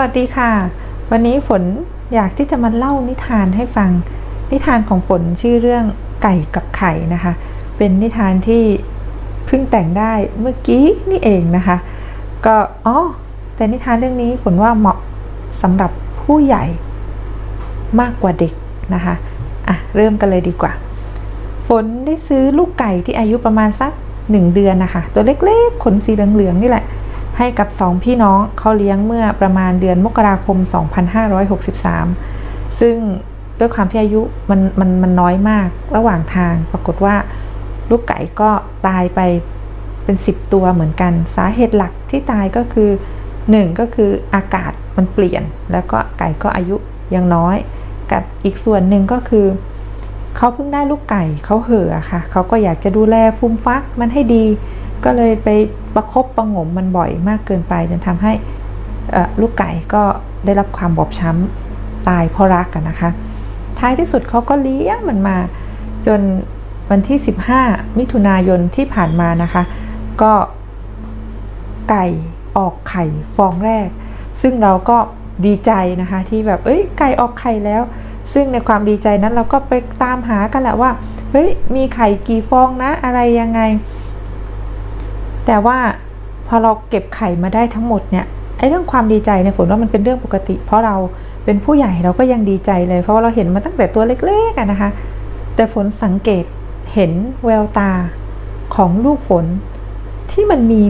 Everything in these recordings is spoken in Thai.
วัสดีค่ะ วันนี้ฝนอยากที่จะมาเล่านิทานให้ฟัง นิทานของฝนชื่อเรื่องไก่กับไข่นะคะ เป็นนิทานที่เพิ่งแต่งได้เมื่อกี้นี่เองนะคะ ก็อ๋อแต่นิทานเรื่องนี้ฝนว่าเหมาะสำหรับผู้ใหญ่มากกว่าเด็กนะคะอะเริ่มกันเลยดีกว่า ฝนได้ซื้อลูกไก่ที่อายุประมาณสักหนึ่งเดือนนะคะ ตัวเล็กๆขนสีเหลืองๆนี่แหละ ให้กับสองพี่น้องเขาเลี้ยงเมื่อประมาณเดือนมกราคม 2563 ซึ่งด้วยความที่อายุมันมันมันน้อยมากระหว่างทาง ปรากฏว่าลูกไก่ก็ตายไปเป็น 10 ตัวเหมือนกัน สาเหตุหลักที่ตายก็คือ 1 ก็คืออากาศมันเปลี่ยน แล้วก็ไก่ก็อายุยังน้อย กับอีกส่วนหนึ่งก็คือเขาเพิ่งได้ลูกไก่เขาเห่อค่ะเขาก็อยากจะดูแลฟูมฟักมันให้ดี ก็เลยไปประคบประงมมันบ่อยมากเกินไปจนทำให้ลูกไก่ก็ได้รับความบอบช้ำตายเพราะรักกันนะคะ ท้ายที่สุดเขาก็เลี้ยงมันมาจนวันที่ 15 มิถุนายนที่ผ่านมานะคะ ก็ไก่ออกไข่ฟองแรก ซึ่งเราก็ดีใจนะคะที่แบบเอ้ยไก่ออกไข่แล้ว ซึ่งในความดีใจนั้นเราก็ไปตามหากันแหละว่าเฮ้ยมีไข่กี่ฟองนะอะไรยังไง แต่ว่าพอเราเก็บไข่มาได้ทั้งหมดเนี่ยไอ้เรื่องความดีใจเนี่ยฝนว่ามันเป็นเรื่องปกติ เพราะเราเป็นผู้ใหญ่เราก็ยังดีใจเลย เพราะว่าเราเห็นมาตั้งแต่ตัวเล็กๆนะคะ แต่ฝนสังเกตเห็นแววตาของลูกฝน ที่มันมี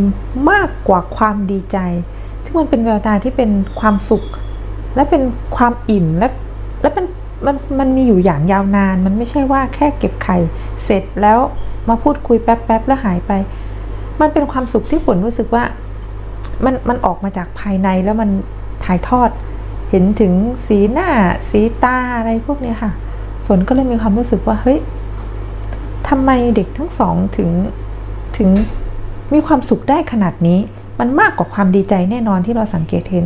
มากกว่าความดีใจที่มันเป็นแววตาที่เป็นความสุข และเป็นความอิ่มและและมันมันมันมีอยู่อย่างยาวนาน มันไม่ใช่ว่าแค่เก็บไข่ เสร็จแล้วมาพูดคุยแป๊บๆแล้วหายไป มันเป็นความสุขที่ฝนรู้สึกว่ามันมันออกมาจากภายในแล้วมันถ่ายทอด เห็นถึงสีหน้า สีตาอะไรพวกเนี้ยค่ะ ฝนก็เลยมีความรู้สึกว่าเฮ้ยทำไมเด็กทั้งสองถึงถึงมีความสุขได้ขนาดนี้ มันมากกว่าความดีใจแน่นอนที่เราสังเกตเห็น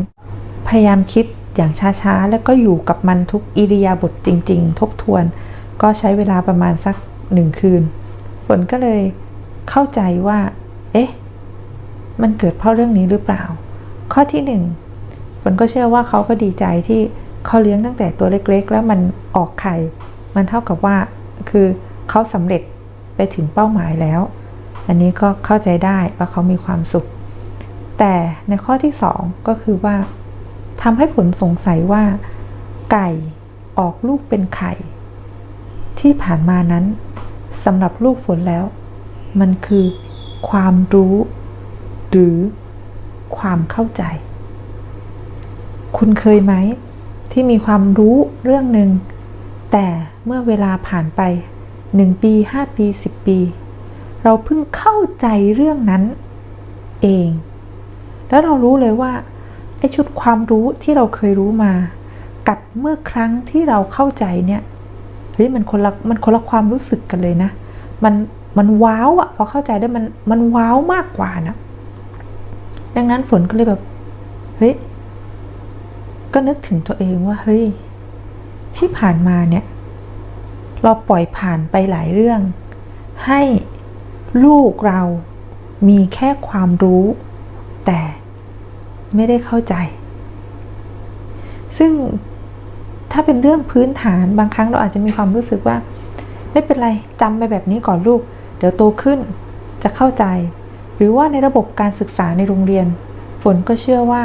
พยายามคิดอย่างช้าๆ แล้วก็อยู่กับมันทุกอิริยาบถจริง ๆ ทบทวน ก็ใช้เวลาประมาณสักหนึ่งคืน ฝนก็เลยเข้าใจว่า เอ๊ะ มันเกิดเพราะเรื่องนี้หรือเปล่า ข้อที่หนึ่งฝนก็เชื่อว่าเขาก็ดีใจที่เขาเลี้ยงตั้งแต่ตัวเล็กๆ แล้วมันออกไข่ มันเท่ากับว่า คือเขาสำเร็จไปถึงเป้าหมายแล้ว อันนี้ก็เข้าใจได้ว่าเขามีความสุข แต่ในข้อที่สองก็คือว่าทำให้ผลสงสัยว่า ไก่ออกลูกเป็นไข่ ที่ผ่านมานั้นสำหรับลูกฝนแล้ว มันคือ ความรู้ หรือความเข้าใจ คุณเคยไหม ที่มีความรู้เรื่องหนึ่ง แต่เมื่อเวลาผ่านไป 1 ปี 5 ปี 10 ปี เราเพิ่งเข้าใจเรื่องนั้น เอง แล้วเรารู้เลยว่าไอ้ชุดความรู้ที่เราเคยรู้มา กับเมื่อครั้งที่เราเข้าใจเนี่ยเฮ้ยมันคนละมันคนละความรู้สึกกันเลยนะ มัน มันว้าวอะพอเข้าใจได้มันมันว้าวมากกว่านะ ดังนั้นฝนก็เลยแบบ เฮ้ย ก็นึกถึงตัวเองว่า เฮ้ย ที่ผ่านมาเนี่ย เราปล่อยผ่านไปหลายเรื่อง ให้ลูกเรามีแค่ความรู้ แต่ไม่ได้เข้าใจ ซึ่งถ้าเป็นเรื่องพื้นฐานบางครั้งเราอาจจะมีความรู้สึกว่า ไม่เป็นไรจำไปแบบนี้ก่อนลูก เดี๋ยวโตขึ้นจะเข้าใจ หรือว่าในระบบการศึกษาในโรงเรียน ฝนก็เชื่อว่า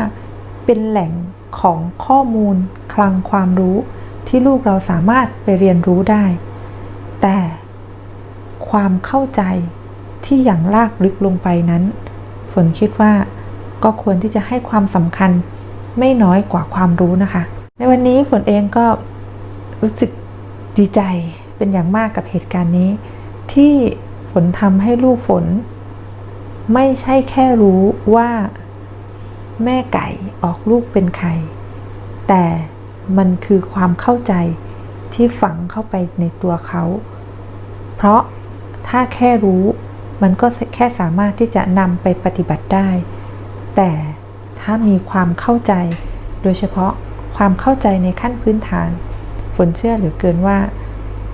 เป็นแหล่งของข้อมูล คลังความรู้ที่ลูกเราสามารถไปเรียนรู้ได้ แต่ความเข้าใจที่อย่างลากลึกลงไปนั้น ฝนคิดว่าก็ควรที่จะให้ความสำคัญไม่น้อยกว่าความรู้นะคะ ในวันนี้ฝนเองก็รู้สึกดีใจเป็นอย่างมากกับเหตุการณ์นี้ ที่ ฝนทำให้ลูกฝน ไม่ใช่แค่รู้ว่า แม่ไก่ออกลูกเป็นไข่แต่มันคือความเข้าใจที่ฝังเข้าไปในตัวเขา เพราะถ้าแค่รู้มันก็แค่สามารถที่จะนำไปปฏิบัติได้ แต่ถ้ามีความเข้าใจ โดยเฉพาะความเข้าใจในขั้นพื้นฐาน ฝนเชื่อเหลือเกินว่า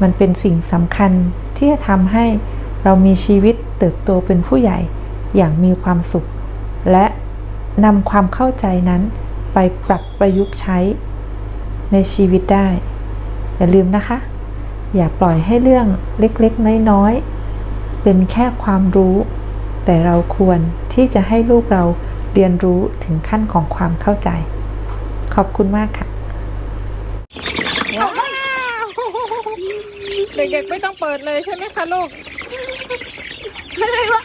มันเป็นสิ่งสำคัญที่จะทำให้ เรามีชีวิตเติบโตเป็นผู้ใหญ่อย่างมีความสุข และนำความเข้าใจนั้นไปปรับประยุกต์ใช้ ในชีวิตได้ อย่าลืมนะคะ อย่าปล่อยให้เรื่องเล็กๆ น้อยๆ เป็นแค่ความรู้ แต่เราควรที่จะให้ลูกเราเรียนรู้ถึงขั้นของความเข้าใจ ขอบคุณมากค่ะเด็กๆไม่ต้องเปิดเลยใช่ไหมคะลูก อะไรวะ